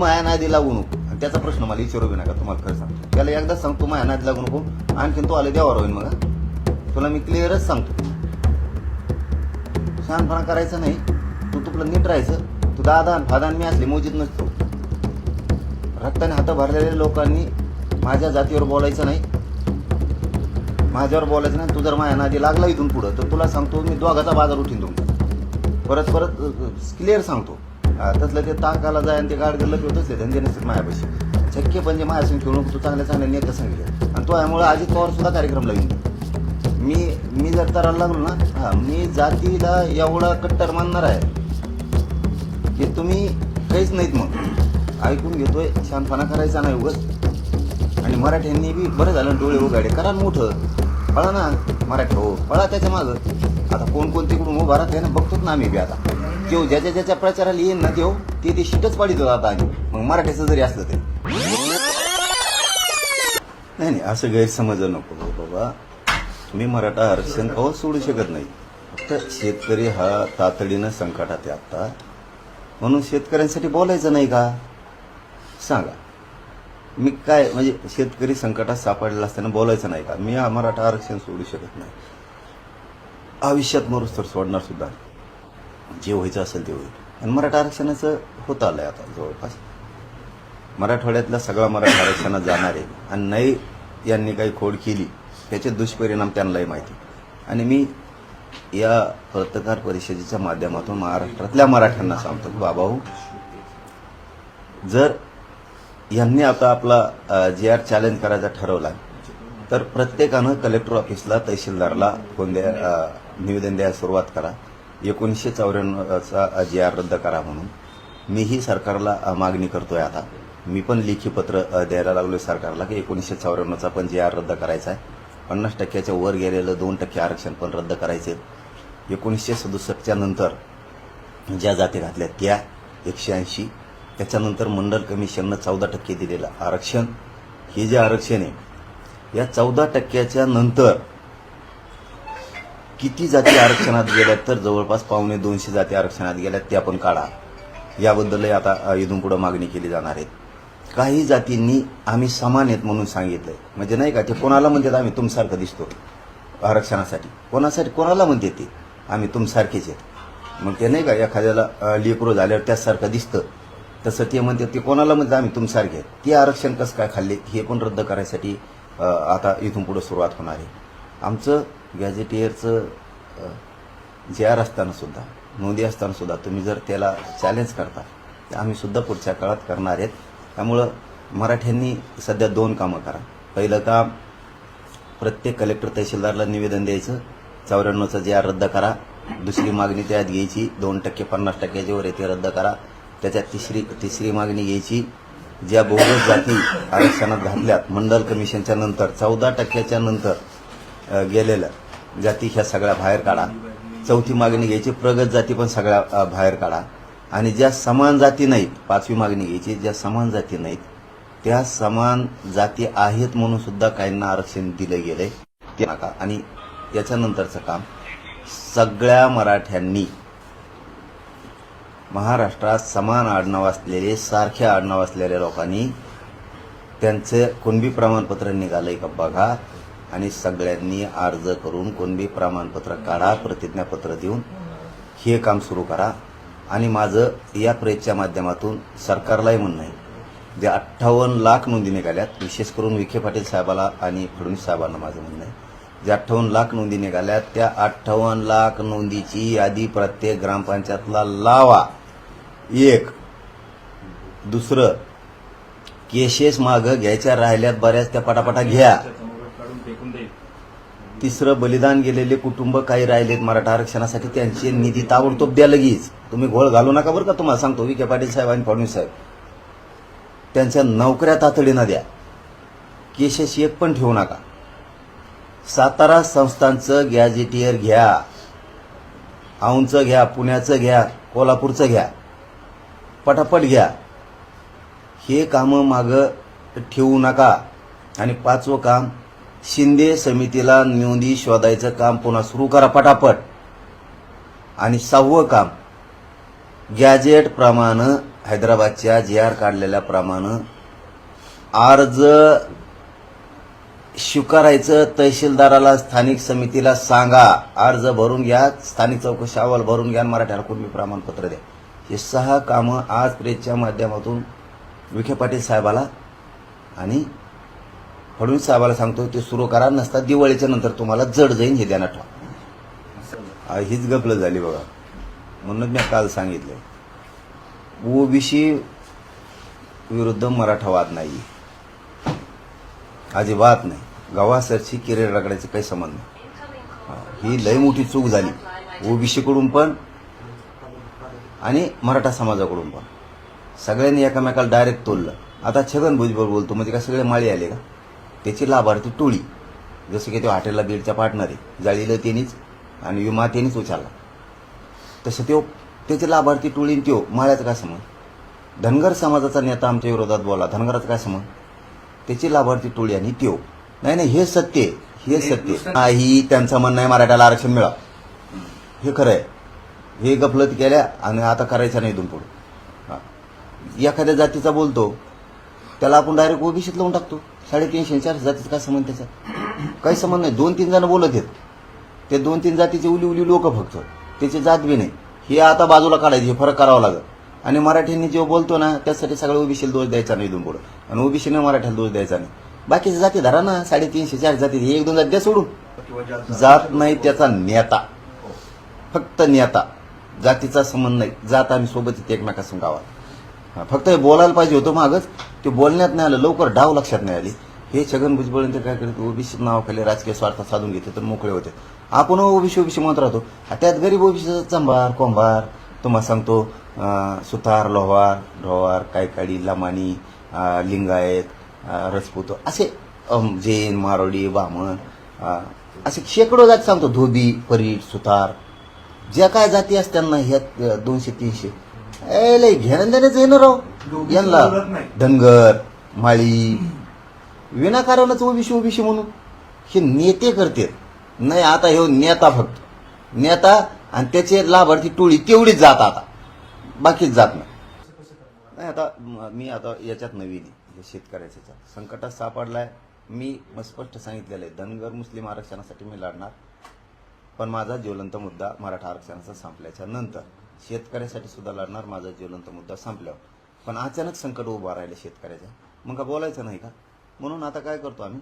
माया नादी लागू नको. आणि त्याचा प्रश्न मला विचारू बी नका तुम्हाला खरं सांगतो. त्याला एकदा सांगतो माया नादी लागू नको. आणखीन तो आले देवावर होईल मग तुला मी क्लिअरच सांगतो. शहाणपणा करायचा नाही. तू तुपलं नीट राहायचं. तू दादा आणि मी असले मोजीत नसतो. रक्ताने हात भरलेल्या लोकांनी माझ्या जातीवर बोलायचं नाही. माझ्यावर बोलायचं नाही. तू जर माझ्या नादी लागला इथून पुढं तर तुला सांगतो मी दोघाचा बाजार उठीन तुमचा. परत परत क्लिअर सांगतो. तसलं ते ताकाला जाय आणि ते गाडगं गेलं किंवा तसले धंदे नसतात माझ्यापाशी शक्य म्हणजे माझ्यासून खेळू नको तू चांगल्या चांगल्या नेता सांगितलं आणि तो यामुळे अजित पवार सुद्धा कार्यक्रम लागेल मी मी जर करायला लागलो ना हा मी जातीला एवढा कट्टर मानणार आहे की तुम्ही काहीच नाहीत मग. ऐकून घेतोय शांतपणा करायचा नाही उगत आणि मराठ्यांनी बी बरं झालं डोळे उघाडे. करा ना मोठं. पळा ना मराठी हो पळा त्याच्या मागं. आता कोण कोण तिकडून उभा राहते ना बघतोच ना आम्ही बी आता. तेव ज्याच्या ज्याच्या प्रचाराला येईल ना तेव ते ते शिटच पाडित आता आम्ही. मग मराठीचं जरी असलं तरी. नाही नाही असं गैरसमज नको हो बाबा. तुम्ही मराठा आरक्षण कवा सोडू शकत नाही. फक्त शेतकरी हा तातडीनं संकटात आहे आता म्हणून शेतकऱ्यांसाठी बोलायचं नाही का? सांगा. मी काय म्हणजे शेतकरी संकटात सापडलेला असताना बोलायचं नाही का? मी हा मराठा आरक्षण सोडू शकत नाही. आयुष्यात मरुस्तर सोडणार सुद्धा. नाही. जे व्हायचं असेल ते होईल. आणि मराठा आरक्षणाचं होत आलंय आता जवळपास. मराठवाड्यातला सगळा मराठा आरक्षणात जाणार आहे. आणि नाही यांनी काही खोड केली त्याचे दुष्परिणाम त्यांनाही माहिती. आणि मी या पत्रकार परिषदेच्या माध्यमातून महाराष्ट्रातल्या मराठ्यांना सांगतो की बाबा हो जर यांनी आता आपला जे आर चॅलेंज करायचा ठरवला तर प्रत्येकानं कलेक्टर ऑफिसला तहसीलदारला फोन द्या निवेदन द्यायला सुरुवात करा. एकोणीसशे चौऱ्याण्णवचा जी आर रद्द करा म्हणून मीही सरकारला मागणी करतो आहे आता. मी पण लेखी पत्र द्यायला लागलो आहे सरकारला की एकोणीसशे चौऱ्याण्णवचा पण जे आर रद्द करायचा आहे. पन्नास टक्क्याच्या वर गेलेलं दोन टक्के आरक्षण पण रद्द करायचे. एकोणीसशे सदुसष्टच्या नंतर ज्या जाती घातल्या त्या एकशे ऐंशी. त्याच्यानंतर मंडल कमिशननं चौदा टक्के दिलेलं आरक्षण. हे जे आरक्षण आहे या चौदा टक्क्याच्या नंतर किती जाती आरक्षणात गेल्यात तर जवळपास पावणे दोनशे जाती आरक्षणात गेल्यात त्या पण काढा. याबद्दलही आता इथून पुढे मागणी केली जाणार आहे. काही जातींनी आम्ही समान आहेत म्हणून सांगितलंय. म्हणजे नाही का ते कोणाला म्हणतात आम्ही तुमसारखं दिसतो आरक्षणासाठी. कोणासाठी कोणाला म्हणते ते? आम्ही तुमसारखेच आहेत. मग ते नाही का एखाद्याला लेकरू झाल्यावर त्याचसारखं दिसतं. तसं ते म्हणतात ते कोणाला म्हणतात आम्ही तुमसारखे आहेत. ते आरक्षण कसं काय खाल्ले हे पण रद्द करायसाठी आता इथून पुढे सुरुवात होणार आहे. आमचं गॅझेटियरचं जे आर असताना सुद्धा नोंदी असताना सुद्धा तुम्ही जर त्याला चॅलेंज करता तर आम्ही सुद्धा पुढच्या काळात करणार आहेत. त्यामुळं मराठ्यांनी सध्या दोन कामं करा. पहिलं काम प्रत्येक कलेक्टर तहसीलदारला निवेदन द्यायचं चौऱ्याण्णवचा जे आर रद्द करा. दुसरी मागणी त्यात घ्यायची दोन टक्के पन्नास टक्क्याच्या वर येते रद्द करा. त्याच्यात तिसरी तिसरी मागणी घ्यायची ज्या बहुगत जाती आरक्षणात घातल्यात मंडल कमिशनच्या नंतर चौदा टक्क्याच्या नंतर गेलेल्या जाती ह्या सगळ्या बाहेर काढा. चौथी मागणी घ्यायची प्रगत जाती पण सगळ्या बाहेर काढा. आणि ज्या समान जाती नाहीत पाचवी मागणी घ्यायची ज्या समान जाती नाहीत त्या समान जाती आहेत म्हणून सुद्धा काहींना आरक्षण दिलं गेलंय ते नका. आणि याच्यानंतरचं काम सगळ्या मराठ्यांनी महाराष्ट्रात समान आडनाव असलेले सारखे आडनाव असलेल्या लोकांनी त्यांचं कुणबी प्रमाणपत्र निघालंय का बघा. आणि सगळ्यांनी अर्ज करून कोणबी प्रमाणपत्र काढा प्रतिज्ञापत्र देऊन हे काम सुरू करा. आणि माझं या प्रेसच्या माध्यमातून सरकारलाही म्हणणं आहे जे अठ्ठावन्न लाख नोंदी निघाल्यात विशेष करून विखे पाटील साहेबाला आणि फडणवीस साहेबांना माझं म्हणणं आहे. जे अठ्ठावन्न लाख नोंदी निघाल्यात त्या अठ्ठावन्न लाख नोंदीची यादी प्रत्येक ग्रामपंचायतला लावा. एक. दुसरं केसेस मागं घ्यायच्या राहिल्यात बऱ्याच त्या पटापटा घ्या. तिसरं बलिदान गेलेले कुटुंब काही राहिलेत मराठा आरक्षणासाठी. त्यांची निधी ताबडतोब द्या लगेच. तुम्ही घोळ घालू नका बरं का तुम्हाला. सांगतो विखे पाटील साहेब आणि फडणवीस साहेब. त्यांच्या नोकऱ्या तातडीनं द्या. केसेस एक पण ठेवू नका. सातारा संस्थांचं गॅजेटियर घ्या. औंचं घ्या पुण्याचं घ्या कोल्हापूरचं घ्या. पटापट घ्या. हे कामं मागं ठेवू नका. आणि पाचवं काम शिंदे समितीला नोंदी शोधायचं काम पुन्हा सुरू करा पटापट. आणि सहावं काम गॅजेट प्रमाणे हैदराबादच्या जी आर काढलेल्याप्रमाणे अर्ज स्वीकारायचं तहसीलदाराला स्थानिक समितीला सांगा. अर्ज भरून घ्या स्थानिक चौकशी अहवाल भरून घ्या मराठ्याला कुणबी प्रमाणपत्र द्या. हे सहा कामं आज प्रेसच्या माध्यमातून विखे पाटील साहेबाला आणि फडणवीस साहेबाला सांगतो ते सुरू करा नसता दिवाळीच्या नंतर तुम्हाला जड जाईन हे ध्यानात ठेवा. हीच गपलं झाली बघा. म्हणूनच मी काल सांगितलं ओबीसी विरुद्ध मराठावाद नाही. अजिबात नाही. गव्हासरची किरेड रगडायचे काही संबंध नाही. ही लय मोठी चूक झाली. ओबीसीकडून पण आणि मराठा समाजाकडून पण. सगळ्यांनी एकमेकाला डायरेक्ट तोललं. आता छगन भुजबळ बोलतो म्हणजे का सगळे माळी आले का? त्याची लाभार्थी टोळी. जसं की तो हॉटेलला बीडच्या पार्टनर आहे. जाळीला त्यांनीच आणि विमा त्यांनीच उचलला. तसं तो त्याचे लाभार्थी टोळी आणि त्यो माळ्याचा काय समज धनगर समाजाचा नेता आमच्या विरोधात बोला. धनगराचा काय समज त्याची लाभार्थी टोळी आणि त्यो. नाही नाही हे सत्य आहे. हे सत्य. नाही त्यांचं म्हणणं आहे मराठ्याला आरक्षण मिळा हे खरं आहे. हे गफलत केल्या आणि आता करायचं नाही इथून पुढे. एखाद्या जातीचा बोलतो त्याला आपण डायरेक्ट ओबीसीत लावून टाकतो. साडेतीनशे चार जातीचा काय संबंध त्याचा? काही संबंध नाही. दोन तीन जण बोलत आहेत. ते दोन तीन जातीचे उली उली लोक फक्त. त्याची जात बी नाही. हे आता बाजूला काढायचे. हे फरक करावा लागेल. आणि मराठ्यांनी जो बोलतो ना त्यासाठी सगळं ओबीसीला दोष द्यायचा नाही इथून पुढं. आणि ओबीसीने मराठ्याला दोष द्यायचा नाही. बाकीच्या जाती धरा ना. साडेतीनशे चार जाती. हे एक दोन जाती द्या सोडून. जात नाही त्याचा नेता फक्त नेता जातीचा संबंध नाही. जात आम्ही सोबत एकमेकासून गावात. फक्त हे बोलायला पाहिजे होतं मागच. ते बोलण्यात नाही आलं लवकर डाव लक्षात नाही आली. हे छगन भुजबळ काय करत ओबीसी नावाखाली राजकीय स्वार्थ साधून घेते तर मोकळे होते. आपण ओबीसी ओबीसी म्हणत राहतो. त्यात गरीब ओबीसीचा चंभार कोंभार तुम्हाला सांगतो सुतार लोहार ढोवार कायकाडी लमाणी लिंगायत अं, रजपूत असे जैन मारोडी बामण असे शेकडो जाती सांगतो. धोबी परीट सुतार. ज्या काय जाती असतात ह्या दोनशे तीनशे ए लय घेणं देण्याचं आहे ना राव यांना धनगर माळी विनाकारणच ओबीसी ओबीसी म्हणून. हे नेते करतात नाही आता हे नेता फक्त. नेता आणि त्याचे लाभार्थी टोळी तेवढीच जात आता. बाकीच जात नाही. नाही आता म- आता याच्यात नवीन आहे. शेतकऱ्याच्या. संकटात सापडलाय. मी म- स्पष्ट सांगितलेलं आहे. धनगर मुस्लिम आरक्षणासाठी मी लढणार. पण माझा ज्वलंत मुद्दा मराठा आरक्षणाचा संपल्याच्या नंतर. शेतकऱ्यासाठी सुद्धा लढणार. माझा ज्वलंत मुद्दा संपल्यावर. पण अचानक संकट उभा राहिलं शेतकऱ्याचं. मग का बोलायचं नाही का? म्हणून आता काय करतो आम्ही?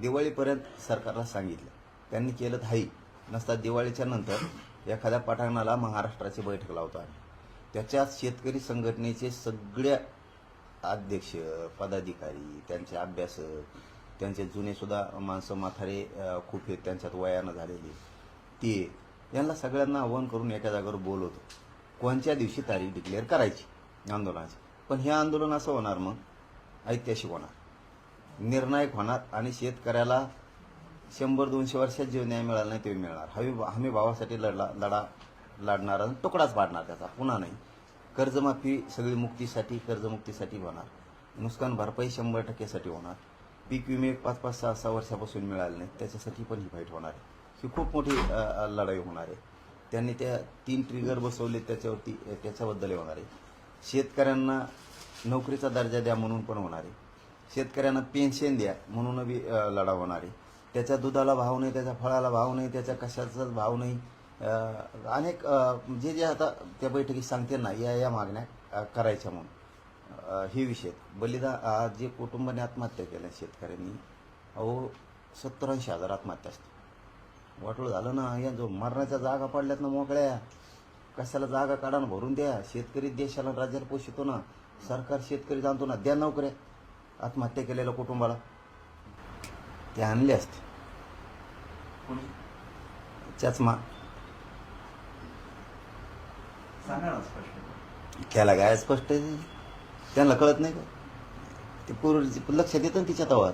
दिवाळीपर्यंत सरकारला सांगितलं. त्यांनी केलं हाई. नसता दिवाळीच्या नंतर एखाद्या पठाणाला महाराष्ट्राची बैठक लावतो आम्ही. त्याच्यात शेतकरी संघटनेचे सगळ्या अध्यक्ष पदाधिकारी त्यांचे अभ्यासक त्यांचे जुनेसुद्धा माणसं माथारे खूप आहेत. त्यांच्यात वयानं झालेले. ते यांना सगळ्यांना आव्हान करून एका जागेवर बोलवतो. कोणत्या दिवशी तारीख डिक्लेअर करायची आंदोलनाची? पण हे आंदोलन असं होणार मग? ऐतिहासिक होणार. निर्णायक होणार आणि शेतकऱ्याला शंभर दोनशे वर्षात जे न्याय मिळाला नाही ते मिळणार. हवी हमी भावासाठी लढला लढा लढणार आणि तुकडाच पाडणार त्याचा. पुन्हा नाही. कर्जमाफी सगळी मुक्तीसाठी कर्जमुक्तीसाठी होणार. नुकसान भरपाई शंभर टक्केसाठी होणार. पीक विमे पाच पाच सहा सहा वर्षापासून मिळाले नाही त्याच्यासाठी पण ही फाईट होणार आहे. ही खूप मोठी लढाई होणार आहे. त्यांनी त्या तीन ट्रिगर बसवले त्याच्यावरती त्याच्याबद्दल होणार आहे. शेतकऱ्यांना नोकरीचा दर्जा द्या म्हणून पण होणार आहे. शेतकऱ्यांना पेन्शन द्या म्हणून बी लढा होणार आहे. त्याच्या दुधाला भाव नाही त्याच्या फळाला भाव नाही त्याच्या कशाचाच भाव नाही. अनेक जे जे आता त्या बैठकीत सांगते ना या या मागण्या करायच्या म्हणून. हे विषय बलिदा जे कुटुंबाने आत्महत्या केल्या शेतकऱ्यांनी अहो सत्तर ऐंशी हजार आत्महत्या असते वाटोळ झालं ना या जो मरणाच्या जागा पडल्यात ना मोकळ्या कशाला जागा काढा ना भरून द्या. शेतकरी देशाला राज्याला पोषितो ना सरकार शेतकरी जाणतो ना द्या नोकऱ्या. आत्महत्या केलेल्या कुटुंबाला. ते आणले असते. स्पष्ट. त्याला काय स्पष्ट आहे. त्यांना कळत नाही का? ते पूर्व लक्षात येतं ना तिच्या तवात.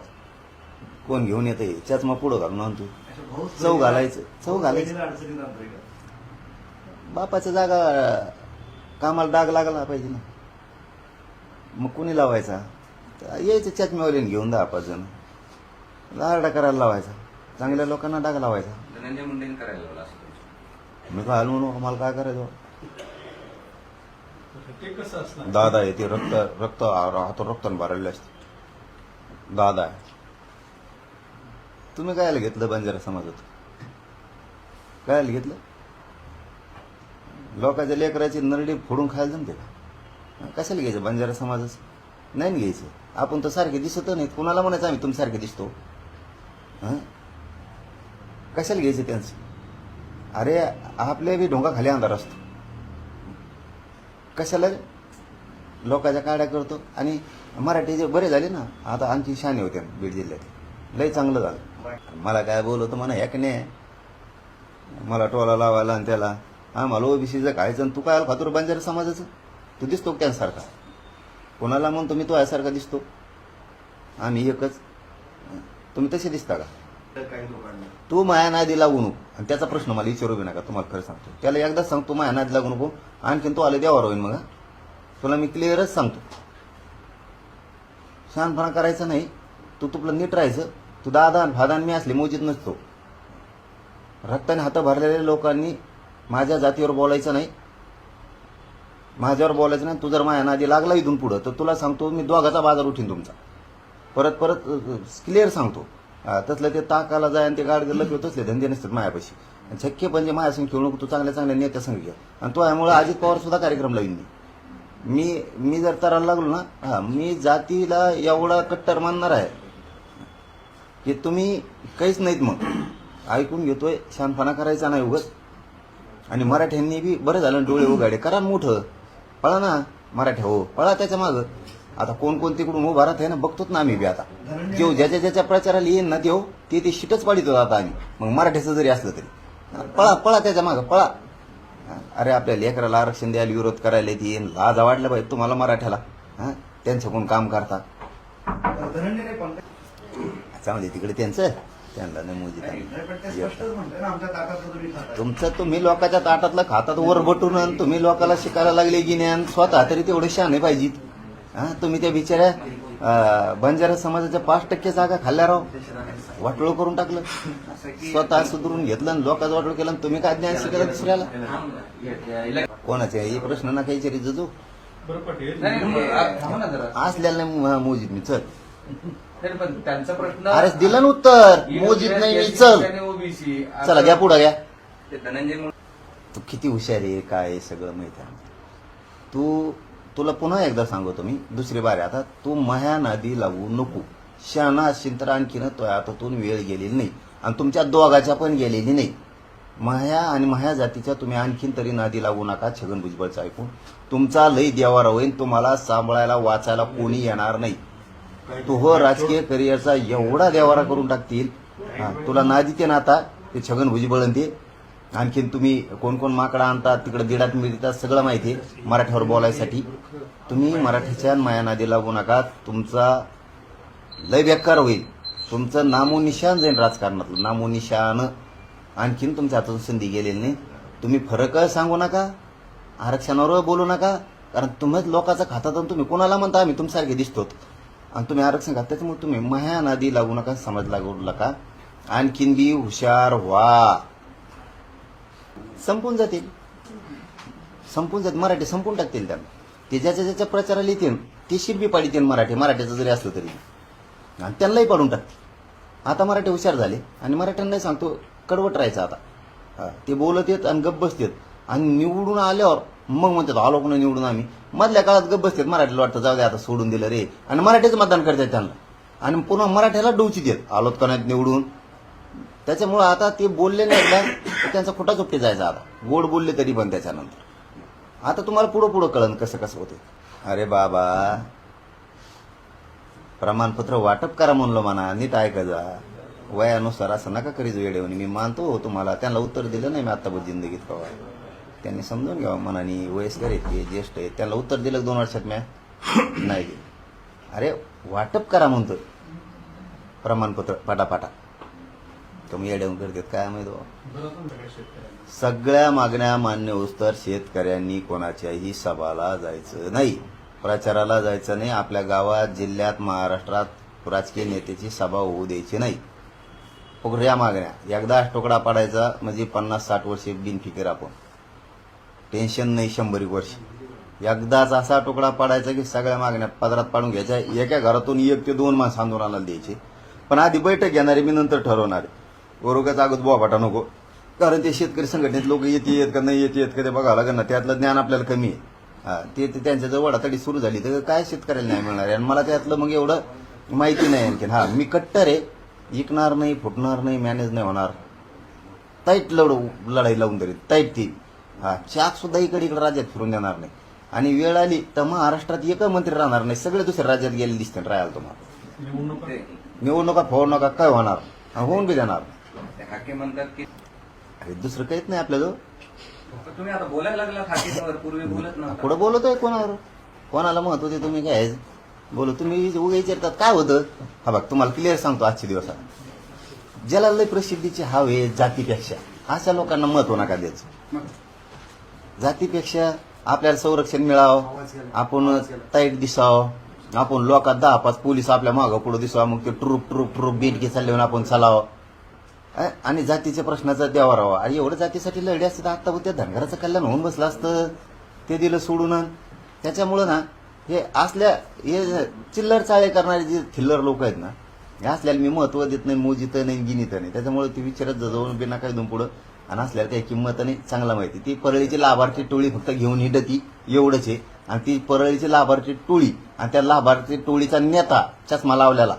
कोण घेऊन येते चष्मा पुढं घालून आणतो. चव घालायचं. चव घालायचं? बापाच्या जागा कामाला डाग लागला पाहिजे ना. मग कोणी लावायचा? तर यायचं चष्म्यावालीने घेऊन दहा पाच जण. लारडा करायला लावायचा. चांगल्या लोकांना डाग लावायचा. धनंजय करायला. मी काय म्हणू मला काय करायचं? ते कसं असणार? दादा आहे ते रक्त रक्त राहतो रक्तानं भरलेलं असते. दादा आहे. तुम्ही कायला घेतलं बंजारा समाजात? कायला घेतलं? लोकांच्या लेकराची नरडी फोडून खायला जमते का? कशाला घ्यायचं बंजारा समाजाचं? नाही ना घ्यायचं. आपण तर सारखे दिसत नाहीत. कुणाला म्हणायचं आम्ही तुमच्यासारखे दिसतो? हं? कशाला घ्यायचं त्यांचं? अरे आपल्या बी ढोंगा खाली अंधार असतो. कशाला? लोकांच्या काड्या करतो. आणि मराठीचे बरे झाले ना आता आणखी शाने होते बीड जिल्ह्यात. लय चांगलं झालं. मला काय बोलवतो म्हणा ह्याक नाही? मला टोला लावायला आणि त्याला. मला ओबीसीचं खायचं आणि तू काय खातोर बंजारा समाजाचं? तू दिसतो त्यांसारखा? कोणाला म्हणतो मी तो यासारखा दिसतो? आम्ही एकच. तुम्ही तसे दिसता का? तू माया नादी लागू नको. आणि त्याचा प्रश्न मला विचारू बी नका तुम्हाला खरं सांगतो. त्याला एकदाच सांगतो माया नादी लागू नको. आणखीन तो आले देवावर होईन मग तुला मी क्लिअरच सांगतो. शहाणपणा करायचा नाही. तू तुला नीट राहायचं. तू दादा आणि मी असले मोजीत नसतो. रक्ताने हात भरलेल्या लोकांनी माझ्या जातीवर बोलायचं नाही. माझ्यावर बोलायचं नाही. तू जर माझ्या नादी लागला इथून पुढं तर तुला सांगतो मी दोघाचा बाजार उठीन तुमचा. परत परत क्लिअर सांगतो. तसलं ते ताकाला जाय आणि ते गाड किंवा तसले धंदे नसतात मायापाशी आणि शक्य म्हणजे जे संग खेळून तू चांगल्या चांगल्या नेत्या संघ घ्या आणि तो यामुळे अजित पवार सुद्धा कार्यक्रम लावीन मी. मी मी जर तरायला लागलो ना हा मी जातीला एवढा कट्टर मानणार आहे. की तुम्ही काहीच नाहीत मग. ऐकून घेतोय शानपणा करायचा नाही उगत आणि मराठ्यांनी बी बरं झालं डोळे उघाडे. करा मोठं. पळा ना मराठ्या हो. पळा त्याच्या मागं. आता कोण कोण तिकडून उभा राहत आहे ना बघतोच ना आम्ही बी आता. जेव ज्याच्या ज्याच्या प्रचाराला येईन ना तेव ते ते शिटच पाडितो आता आम्ही. मग मराठ्याचं जरी असलं तरी. पळा पळा त्याच्या मागं पळा. अरे आपल्या लेकराला आरक्षण द्यायला विरोध करायला येते. लाज वाटलं पाहिजे तुम्हाला मराठ्याला. हा? त्यांच्याकडून काम करता? धनंजय चांगली तिकडे त्यांचं त्यांना नाही मोजी तुमचं तुम्ही लोकांच्या ताटातलं खातात वर बटून आणि तुम्ही लोकांना शिकायला लागले की ज्ञान स्वतः तरी तेवढे शहाणे पाहिजेत. हा तुम्ही त्या बिचाऱ्या बंजारा समाजाच्या पाच टक्के जागा खाल्ल्या राव. वाटोळ करून टाकलं. स्वतः सुधरून घेतलं आणि लोकांचं वाटोळ केलं आणि तुम्ही काय ज्ञान शिकायला दुसऱ्याला? कोणाचे? हे प्रश्न ना काही तरी जजू. बरं पटेल. नाही, नाही, आ- थांबा ना जरा. असल्याला नाही मोजीत मी चल. पण त्यांचा प्रश्न अरे दिलं ना उत्तर. मोजीत नाही मी चल. ओबीसी. चला घ्या पुढं घ्या. ते धनंजय मुंडे. तू किती हुशार आहे काय आहे सगळं माहिती आहे तू तुला पुन्हा एकदा सांगतो मी दुसरी बारी. आता तू मह्या नादी लागू नको. शहाणा असशील तर आणखीन तो हातातून वेळ गेलेली नाही. आणि तुमच्या दोघाच्या पण गेलेली नाही. मह्या आणि मह्या जातीच्या तुम्ही आणखीन तरी नादी लागू नका छगन भुजबळचं ऐकून. तुमचा लई देवारा होईल तुम्हाला सांभाळायला वाचायला कोणी येणार नाही. तू हो राजकीय करिअरचा एवढा देवारा करून टाकतील. तुला ना देते ना आता ते छगन भुजबळ आणि ते आणखीन तुम्ही कोण कोण माकडा आणतात तिकडे दिडात मिळतात सगळं माहिती आहे मराठीवर बोलायसाठी. तुम्ही मराठीच्या माया नादी लागू नका तुमचा लय बेकार होईल. तुमचं नामोनिशान जाईल राजकारणातलं नामोनिशान आणखीन तुमच्या हातून संधी गेलेली नाही. तुम्ही फरक सांगू नका आरक्षणावर बोलू नका कारण तुम्हीच लोकांचा खातात तुम्ही कोणाला म्हणता आम्ही तुमच्यासारखे दिसतो आणि तुम्ही आरक्षण खात त्याच्यामुळे तुम्ही महानादी लागू नका समज लागू नका. आणखीन बी हुशार व्हा. संपून जातील. संपून जात मराठी संपून टाकतील त्यांना. ते ज्याच्या ज्याच्या प्रचाराला येतील ते शिरबी पाडितील मराठी. मराठीचं जरी असलं तरी. आणि त्यांनाही पाडून टाकतील. आता मराठी हुशार झाले. आणि मराठ्यांनाही सांगतो कडवट राहायचं आता. ते बोलत येत आणि गप्प बसतेत. आणि निवडून आल्यावर मग म्हणतात आलो कोणी निवडून आम्ही. मधल्या काळात गप्प बसतात मराठीला वाटतं जाऊ दे आता सोडून दिलं रे. आणि मराठीचं मतदान करतात त्यांना. आणि पुन्हा मराठ्याला डोची देत आलोत का नाहीत निवडून? त्याच्यामुळं आता ते बोलले नाही तर त्यांचा खोटा चुपटे जायचा आता. गोड बोलले तरी पण त्याच्यानंतर. आता तुम्हाला पुढं पुढं कळन कसं कसं होते अरे बाबा. प्रमाणपत्र वाटप करा म्हणलो म्हणा नीट ऐका जा. वयानुसार असं नका करीच वेळेवणी मी मानतो तुम्हाला त्यांना उत्तर दिलं नाही मी आत्तापर्यंत जिंदगीत कवा. त्यांनी समजून घ्यावं मनाने. वयस्कर आहेत ते ज्येष्ठ आहेत. त्याला उत्तर दिलं दोन वर्षात म्या. नाही दिलं. अरे वाटप करा म्हणतो प्रमाणपत्र पाटापाटा. तुम्ही येऊन करतात काय माहिती सगळ्या मागण्या मान्य होस्तर शेतकऱ्यांनी कोणाच्याही सभाला जायचं नाही. प्रचाराला जायचं नाही. आपल्या गावात जिल्ह्यात महाराष्ट्रात राजकीय नेत्याची सभा होऊ द्यायची नाही. फुगऱ्या या मागण्या. एकदा टोकडा पाडायचा म्हणजे पन्नास साठ वर्षे बिनफिकीर आपण. टेन्शन नाही शंभर एक वर्ष. एकदाच असा तुकडा पाडायचा की सगळ्या मागण्या पदरात पाडून घ्यायच्या. एका घरातून एक ते दोन माणसं आंदोलनाला द्यायचे. पण आधी बैठक घेणारे मी नंतर ठरवणार बरोबर अगोदर बोभाटा नको. कारण ते शेतकरी संघटनेत लोक येते येत का नाही येते येत का ते बघावं लागेल ना. त्यातलं ज्ञान आपल्याला कमी आहे. ते ते त्यांच्या जवळ वडातडी सुरू झाली. तर काय शेतकऱ्याला नाही मिळणार आहे? आणि मला त्यातलं मग एवढं माहिती नाही आणखीन. हा मी कट्टर आहे. इकणार नाही फुटणार नाही मॅनेज नाही होणार. ताईट लढू लढाई लावून तरी. ताईट ती. हा चाक सुद्धा इकडे इकडे राज्यात फिरून देणार नाही. आणि वेळ आली तर महाराष्ट्रात एक मंत्री राहणार नाही. सगळे दुसऱ्या राज्यात गेले दिसते राहायला तुम्हाला. निवडणुका फोड नका काय होणार? हा, होऊन बी हाके म्हणतात की अरे दुसरं काहीच नाही आपल्याजवळ. तुम्ही आता बोलायला लागला हाकेंवर पूर्वी बोलत नव्हता. पुढे बोलतोय कोणावर? कोणाला महत्त्व ते तुम्ही काय? बोलू तुम्ही उगा विचारतात काय होतं? हा बघ तुम्हाला क्लिअर सांगतो आजच्या दिवसात. ज्याला लय प्रसिद्धीची हवे जातीपेक्षा अशा लोकांना महत्त्व नका द्यायचं. जातीपेक्षा आपल्याला संरक्षण मिळावं. आपण ताईट दिसावं. आपण लोकात दहा पाच पोलीस आपल्या मागं पुढं दिसावं. मग ते ट्रुप ट्रुप ट्रुप बीट चालले म्हणून आपण चालावं. आणि जातीच्या प्रश्नाचा द्यावा राहावा. आणि एवढं जातीसाठी लढे असते तर आत्ता त्या धनगराचं कल्याण होऊन बसलं असतं. ते दिलं सोडून. त्याच्यामुळं ना हे असल्या हे चिल्लर चाळे करणारे जे थिल्लर लोक आहेत ना हे असल्याला मी महत्त्व देत नाही मोजित नाही गिनित नाही. त्याच्यामुळे ते विचारत जाऊन बिना काय दोन पुढं आणि असल्याला काही किंमत आणि चांगला माहिती ती परळीची लाभार्थी टोळी फक्त घेऊन हिडती एवढंच आहे. आणि ती परळीची लाभार्थी टोळी आणि त्या लाभार्थी टोळीचा नेता चष्मा लावल्याला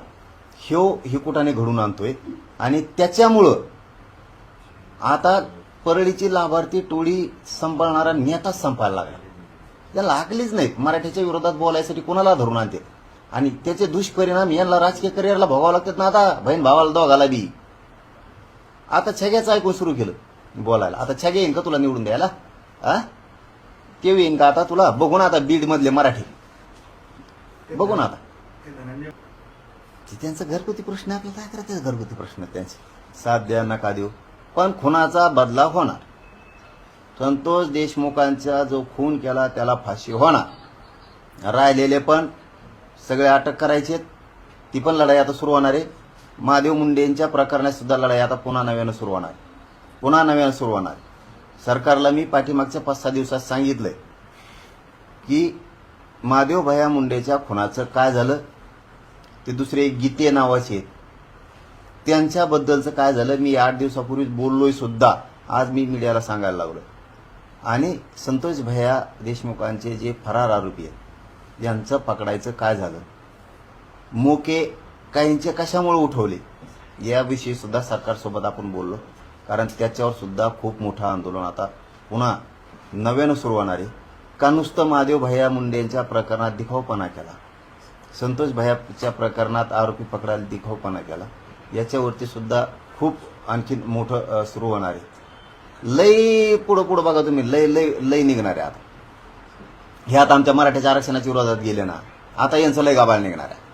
ह्यो हिकुटाने घडून आणतोय? आणि त्याच्यामुळं आता परळीची लाभार्थी टोळी सांभाळणारा नेताच संपायला लागला. त्याला लागलीच नाहीत. मराठीच्या विरोधात बोलायसाठी कोणाला धरून आणते? आणि त्याचे दुष्परिणाम यांना राजकीय करिअरला भोगावं लागतात ना आता? बहीण भावाला दोघाला बी. आता छग्याचं ऐकून सुरू केलं. बोलायला. आता छगे येईन का तुला निवडून द्यायला? आ? ते येईन का आता तुला? बघू ना आता बीड मधले मराठी. बघू ना आता. ते त्यांचं त्यांचा घरगुती प्रश्न आहे, आपल्याला काय करायचं? घरगुती प्रश्न त्यांचे. साथ द्या नका देऊ. पण खुनाचा बदला होणार. संतोष देशमुखांचा जो खून केला त्याला फाशी होणार. राहिलेले पण सगळे अटक करायचे ती पण लढाई आता सुरू होणार आहे. महादेव मुंडेंच्या प्रकरणात सुद्धा लढाई आता पुन्हा नव्यानं सुरू होणार आहे. पुन्हा नव्यानं सुरू होणार. सरकारला मी पाठीमागच्या पाच सहा दिवसात सांगितलंय की महादेव भया मुंडेच्या खुनाचं काय झालं? ते दुसरे गीते नावाचे आहेत. त्यांच्याबद्दलचं काय झालं? मी आठ दिवसापूर्वीच बोललोय सुद्धा. आज मी मीडियाला सांगायला लागलो आणि संतोष भैया देशमुखांचे जे फरार आरोपी आहेत यांचं पकडायचं काय झालं? मोके काहींचे कशामुळे उठवले? याविषयी सुद्धा सरकारसोबत आपण बोललो. कारण त्याच्यावर सुद्धा खूप मोठं आंदोलन आता पुन्हा नव्यानं सुरू होणार आहे. का नुसतं महादेव भैया मुंडेंच्या प्रकरणात दिखावपणा केला? संतोष भैयाच्या प्रकरणात आरोपी पकडायला दिखावपणा केला? याच्यावरती सुद्धा खूप आणखी मोठं सुरू होणार आहे. लय पुढं पुढं बघा तुम्ही. लय लय लय निघणार आहे आता. हे आता आमच्या मराठ्याच्या आरक्षणाच्या विरोधात गेले ना. आता यांचं लय गाबाळ निघणार आहे.